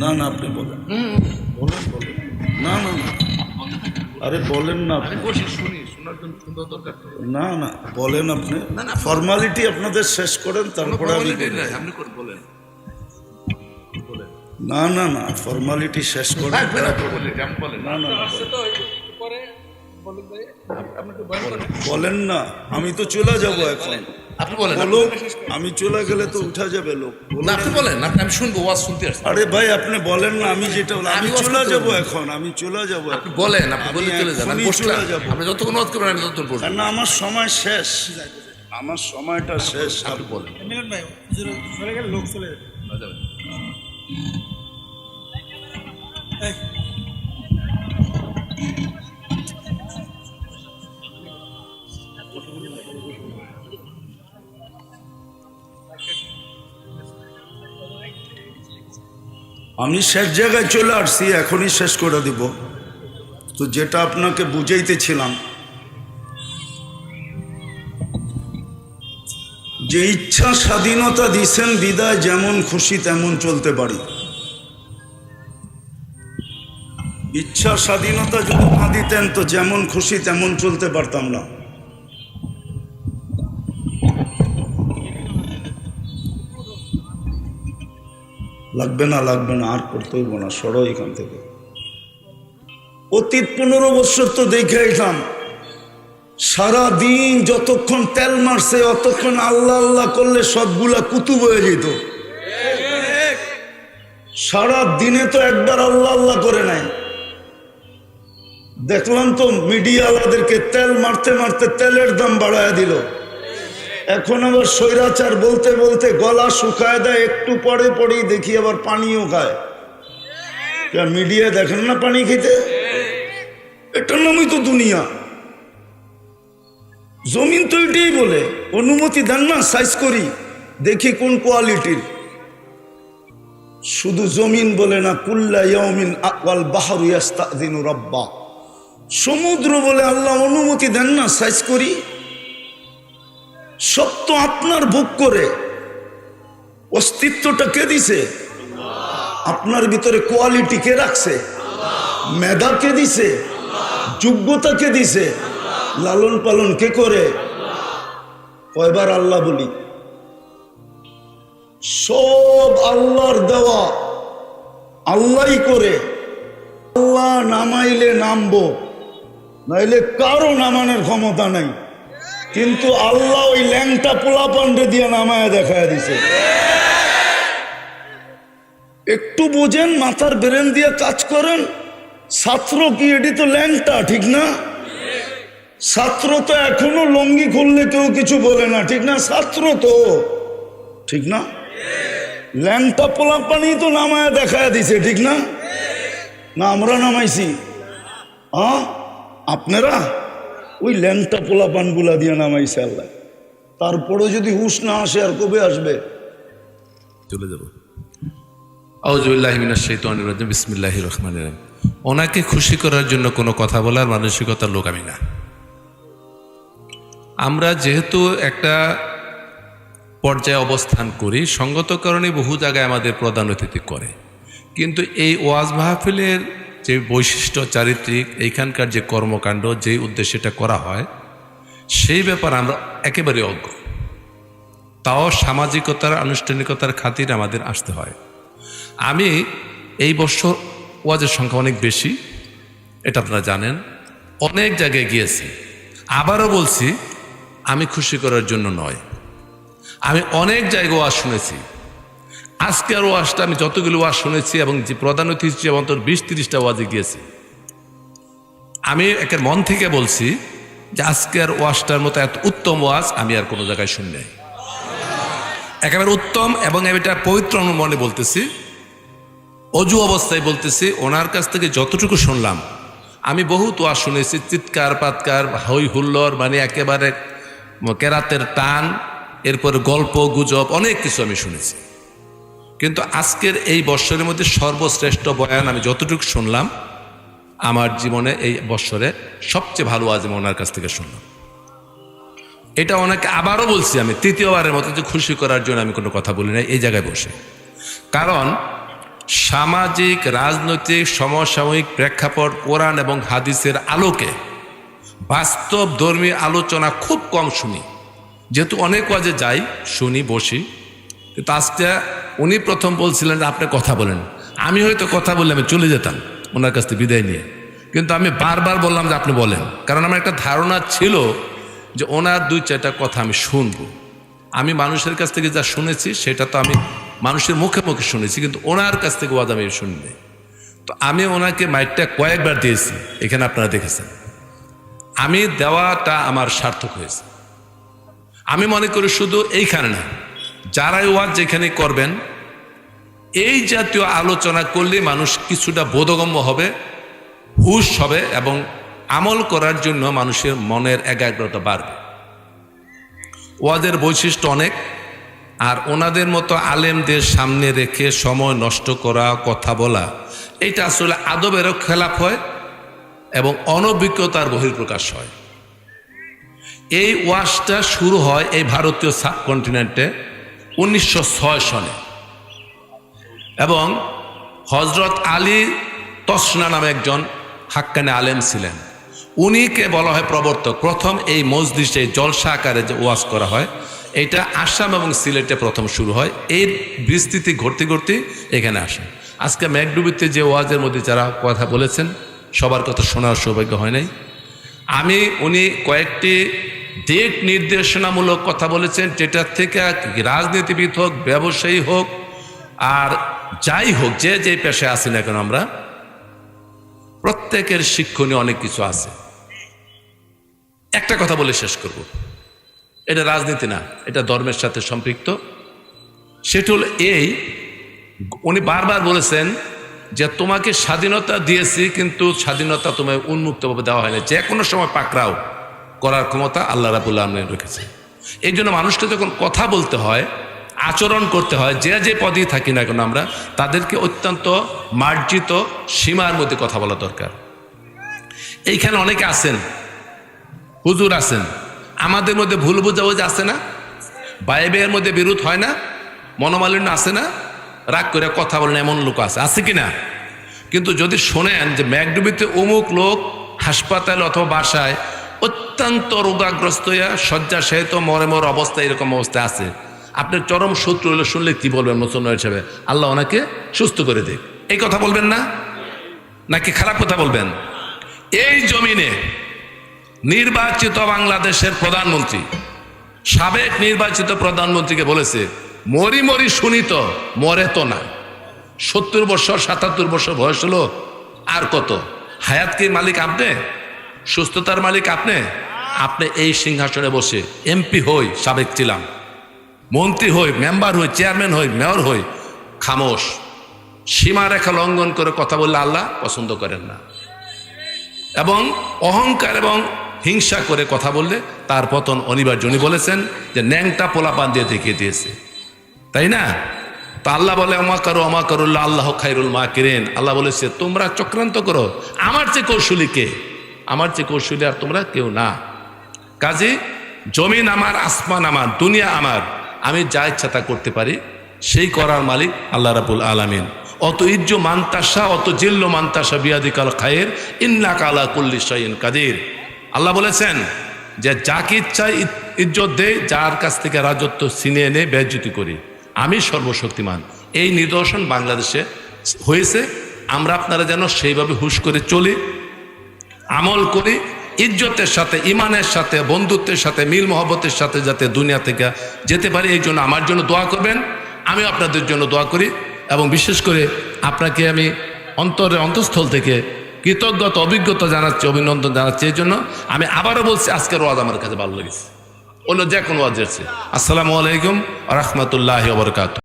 না না আপনি বলেন। বলেন বলেন। না না না। আরে বলেন না আপনি। শুনি শোনার জন্য সুন্দর দরকার না না বলেন আপনি। না, না। ফর্মালিটি আপনাদের শেষ করেন তারপরে আমি আপনি বলেন। বলেন। না না না ফর্মালিটি শেষ করেন। না না। বলেন না আমি তো চলে যাব এখন। আপনি বলেন বলো আপনি- আমি চলে গেলে তো উঠা যাবে লোক। না আপনি বলেন আপনি আমি শুনব ওয়াজ শুনতে আসছি। আরে ভাই আপনি বলেন না আমি যেটা আমি চলে যাব এখন আমি চলে যাব আপনি বলেন আপনি আমি বলে চলে যান আমি চলে যাব। আপনি যতক্ষণ ওয়াজ করবেন আমি ততক্ষণ বসবো। না আমার সময় শেষ। আমার সময়টা শেষ আপনি বলেন। মিলন ভাই চলে গেলে লোক চলে যাবে। না, আমি শেষ জায়গায় চলে আসছি, এখনই শেষ করে দিব। তো যেটা আপনাকে বুঝাইতেছিলাম, যে ইচ্ছা স্বাধীনতা দিছেন, বিদায় যেমন খুশি তেমন চলতে পারি। ইচ্ছা স্বাধীনতা যদি না দিতেন, তো যেমন খুশি তেমন চলতে পারতাম না। লাগবে না লাগবে না, আর করতে হইব না, সরো এখান থেকে। অতীত পনেরো বছর তো দেখে আইলাম সারা দিন যতক্ষণ তেল মারছে, অতক্ষণ আল্লাহ আল্লাহ করলে সবগুলা কুতুব হয়ে যেত। সারা দিনে তো একবার আল্লাহ আল্লাহ করে নাই। দেখলাম তো মিডিয়াওয়ালাদেরকে তেল মারতে মারতে তেলের দাম বাড়ায় দিল। এখন আবার স্বৈরাচার বলতে বলতে গলা শুকায় দেয়, একটু পরে পরেই দেখি আবার পানিও খায়। মিডিয়া দেখেন না পানি খেতে? এটার নামই তো দুনিয়া। জমিন তো এটাই বলে, অনুমতি দেন না সাইজ করি, দেখি কোন কোয়ালিটির শুধু জমিন বলে না, কুল্লা ইয়াউমিন আকওয়াল বাহারু রাব্বা। সমুদ্র বলে আল্লাহ অনুমতি দেন না সাইজ করি। তো আপনার ভোগ করে। অস্তিত্বটা কে দিছে? আপনার ভিতরে কোয়ালিটি কে রাখছে? মেধা কে দিছে? যোগ্যতা কে দিছে? লালন পালন কে করে? কয়বার আল্লাহ বলি, সব আল্লাহর দেওয়া আল্লাহই করে। আল্লাহ নামাইলে নামবো, নাইলে কারও নামানোর ক্ষমতা নাই। কিন্তু আল্লাহ ওই ল্যাংটা পোলা পান্ডে দিয়ে নামায় দেখায় দিছে। একটু বোঝেন, মাথার ব্রেন দিয়ে কাজ করেন, ছাত্র কি এটি তো ল্যাংটা, ঠিক না? ছাত্র তো এখনও লঙ্গি খুললে কেউ কিছু বলে না, ঠিক না? ছাত্র তো, ঠিক না? ল্যাংটা পোলা পানি তো নামায় দেখায় দিছে, ঠিক না? না, আমরা নামাইছি। আপনারা? ওই ল্যাংটা পোলা পানগুলা দিয়ে নামাইছে আল্লাহ। তারপরে যদি হুশ না আসে, আর কবে আসবে? চলে যাব। আউজুবিল্লাহ মিনাশ শাইতানির রাজিম, বিসমিল্লাহির রহমানির রহিম। ওনাকে খুশি করার জন্য কোনো কথা বলার মানসিকতার লোক আমি না। আমরা যেহেতু একটা পর্যায়ে অবস্থান করি, সঙ্গত কারণে বহু জায়গায় আমাদের প্রধান অতিথি করে। কিন্তু এই ওয়াজ মাহফিলের যে বৈশিষ্ট্য চারিত্রিক, এইখানকার যে কর্মকাণ্ড, যেই উদ্দেশ্যে এটা করা হয়, সেই ব্যাপার আমরা একেবারে অজ্ঞ। তাও সামাজিকতার, আনুষ্ঠানিকতার খাতির আমাদের আসতে হয়। আমি এই বছর ওয়াজের সংখ্যা অনেক বেশি, এটা আপনারা জানেন। অনেক জায়গায় গিয়েছি। আবারও বলছি, আমি খুশি করার জন্য নয়। আমি অনেক জায়গায় ওয়াজ শুনেছি। আজকের ওয়াজটা আমি যতগুলো ওয়াশ শুনেছি এবং যে প্রধান অতিথি হিসেবে অন্তর বিশ তিরিশটা ওয়াজে গিয়েছি। আমি একের মন থেকে বলছি যে আজকের ওয়াজটার মতো এত উত্তম ওয়াজ আমি আর কোনো জায়গায় শুনি নাই। একেবারে উত্তম এবং আমি এটা পবিত্র মনে বলতেছি, অজু অবস্থায় বলতেছি, ওনার কাছ থেকে যতটুকু শুনলাম, আমি বহুত ওয়াজ শুনেছি, চিৎকার পাতকার হই হুল্লোর মানে একেবারে কেরাতের টান, এরপর গল্প, গুজব, অনেক কিছু আমি শুনেছি। কিন্তু আজকের এই বৎসরের মধ্যে সর্বশ্রেষ্ঠ বয়ান আমি যতটুকু শুনলাম, আমার জীবনে এই বৎসরে সবচেয়ে ভালো আজ ওনার কাছ থেকে শুনলাম। এটা অনেকে আবারও বলছি আমি, তৃতীয়বারের মতো যে খুশি করার জন্য আমি কোনো কথা বলি না এই জায়গায় বসে। কারণ সামাজিক, রাজনৈতিক, সমসাময়িক প্রেক্ষাপট, কোরআন এবং হাদিসের আলোকে বাস্তব ধর্মী আলোচনা খুব কম শুনি। যেহেতু অনেক ওয়াজে যাই, শুনি, বসি। কিন্তু আজকে উনি প্রথম বলছিলেন যে, আপনি কথা বলেন। আমি হয়তো কথা বললে আমি চলে যেতাম ওনার কাছ থেকে বিদায় নিয়ে। কিন্তু আমি বারবার বললাম যে, আপনি বলেন। কারণ আমার একটা ধারণা ছিল যে, ওনার দুই চারটা কথা আমি শুনব। আমি মানুষের কাছ থেকে যা শুনেছি, সেটা তো আমি মানুষের মুখে মুখে শুনেছি, কিন্তু ওনার কাছ থেকে ওয়াজ আমি শুনিনি তো আমি ওনাকে মাইকটা কয়েকবার দিয়েছি, এখানে আপনারা দেখেছেন। আমি দেওয়াটা আমার সার্থক হয়েছে। আমি মনে করি শুধু এইখানে না যারাই ওয়াজ যেখানে করবেন, এই জাতীয় আলোচনা করলে মানুষ কিছুটা বোধগম্য হবে, হুশ হবে এবং আমল করার জন্য মানুষের মনের একাগ্রতা বাড়বে। ওয়াদের বৈশিষ্ট্য অনেক, আর ওনাদের মতো আলেমদের সামনে রেখে সময় নষ্ট করা, কথা বলা, এটা আসলে আদবেরও খেলাফ হয় এবং অনভিজ্ঞতার বহির্প্রকাশ হয়। এই ওয়াশটা শুরু হয় এই ভারতীয় সাবকন্টিনেন্টে উনিশশো সনে। এবং হজরত আলী তসনা নামে একজন হাক্কানে আলেম ছিলেন। উনিকে বলা হয় প্রবর্তক। প্রথম এই মসজিদে জলসা আকারে যে ওয়াজ করা হয়, এটা আসাম এবং সিলেটে প্রথম শুরু হয়। এর বিস্তৃতি ঘটতে ঘটতে এখানে আসে। আজকে ম্যাকডুবিতে যে ওয়াজের মধ্যে যারা কথা বলেছেন, সবার কথা শোনার সৌভাগ্য হয় নাই। আমি, উনি কয়েকটি দিক নির্দেশনামূলক কথা বলেছেন যেটার থেকে রাজনীতিবিদ হোক, ব্যবসায়ী হোক, আর যাই হোক, যে যে পেশায় আছি না কেন আমরা, প্রত্যেকের শিক্ষণীয় অনেক কিছু আছে। একটা কথা বলে শেষ করব। এটা রাজনীতি না, এটা ধর্মের সাথে সম্পৃক্ত। সেটা হল এই, উনি বারবার বলেছেন যে, তোমাকে স্বাধীনতা দিয়েছি, কিন্তু স্বাধীনতা তোমায় উন্মুক্তভাবে দেওয়া হয়নি। যে কোনো সময় পাকড়াও। করার ক্ষমতা আল্লাহ রাবুল্লাহ আলমিন রেখেছে। এই জন্য মানুষকে যখন কথা বলতে হয়, আচরণ করতে হয়, যে যে পদেই থাকি না কেন আমরা, তাদেরকে অত্যন্ত মার্জিত সীমার মধ্যে কথা বলা দরকার। এইখানে অনেকে আছেন, হুজুর আছেন, আমাদের মধ্যে ভুল বুঝাবুঝি আছে না? ভাইয়ের মধ্যে বিরোধ হয় না? মনোমালিন্য আছে না? রাগ করে কথা বলেন এমন লোক আছে আছে কি না? কিন্তু যদি শোনেন যে ম্যাকডুবিতে অমুক লোক হাসপাতাল অথবা বাসায় অত্যন্ত রোগাগ্রস্ত হইয়া শয্যাশায়িত মরে মর অবস্থা এরকম অবস্থায় আছে। আপনার চরম শত্রু হলে শুনলে কি বলবেন মুসলমান হিসেবে? আল্লাহ ওনাকে সুস্থ করে দিক। এই কথা বলবেন না? নাকি খারাপ কথা বলবেন? এই জমিনে নির্বাচিত বাংলাদেশের প্রধানমন্ত্রী, সাবেক নির্বাচিত প্রধানমন্ত্রীকে বলেছে, মরি মরি শুনি তো, মরে তো না। সত্তর বছর, সাতাত্তর বছর বয়স হলো, আর কত? হায়াত কি মালিক আপনি? সুস্থতার মালিক আপনি? আপনি এই সিংহাসনে বসে এমপি হই, সাবেক ছিলাম। মন্ত্রী হই মেম্বার হই চেয়ারম্যান হই মেয়র হই, খামোশ। সীমারেখা লঙ্ঘন করে কথা বললে আল্লাহ পছন্দ করেন না। এবং অহংকার এবং হিংসা করে কথা বললে তার পতন অনিবার্য। উনি বলেছেন যে ন্যাংটা পোলাপান দিয়ে দেখিয়ে দিয়েছে। তাই না? তা আল্লাহ বলে অমা করো অমা করুল্লাহ, আল্লাহ খাইরুল মা কিরেন আল্লাহ বলেছে, তোমরা চক্রান্ত করো। আমার চেয়ে কৌশলী কে? আমার চেয়ে কৌশলী আর তোমরা কেউ না। কাজে, জমিন আমার, আসমান আমার, দুনিয়া আমার, আমি যা ইচ্ছা তা করতে পারি, সেই করার মালিক আল্লাহ রাবুল আলামিন। অত ইজ্জ মান্তাসা অত জিল্ল মান্তাসা বিয়াদিকাল খায়ের ইন্না কালা কুল্লি শাইন কাদির। আল্লাহ বলেছেন যে, যাকে ইচ্ছা ই- ইজ্জত দেয় যার কাছ থেকে রাজত্ব ছিনিয়ে এনে বেজ্যুতি করি। আমি সর্বশক্তিমান। এই নিদর্শন বাংলাদেশে হয়েছে। আমরা আপনারা যেন সেইভাবে হুশ করে চলি। আমল করি, ইজ্জতের সাথে, ইমানের সাথে, বন্ধুত্বের সাথে, মিল মহব্বতের সাথে যাতে দুনিয়া থেকে যেতে পারি, এই জন্য আমার জন্য দোয়া করবেন। আমি আপনাদের জন্য দোয়া করি এবং বিশেষ করে আপনাকে আমি অন্তরের অন্তঃস্থল থেকে কৃতজ্ঞতা, অভিজ্ঞতা জানাচ্ছি, অভিনন্দন জানাচ্ছি, এই জন্য আমি আবারও বলছি, আজকের ওয়াজ আমার কাছে ভালো লেগেছে। অন্য যে কোনো ওয়াজ আসসালামু আলাইকুম রহমতুল্লাহ বরকাত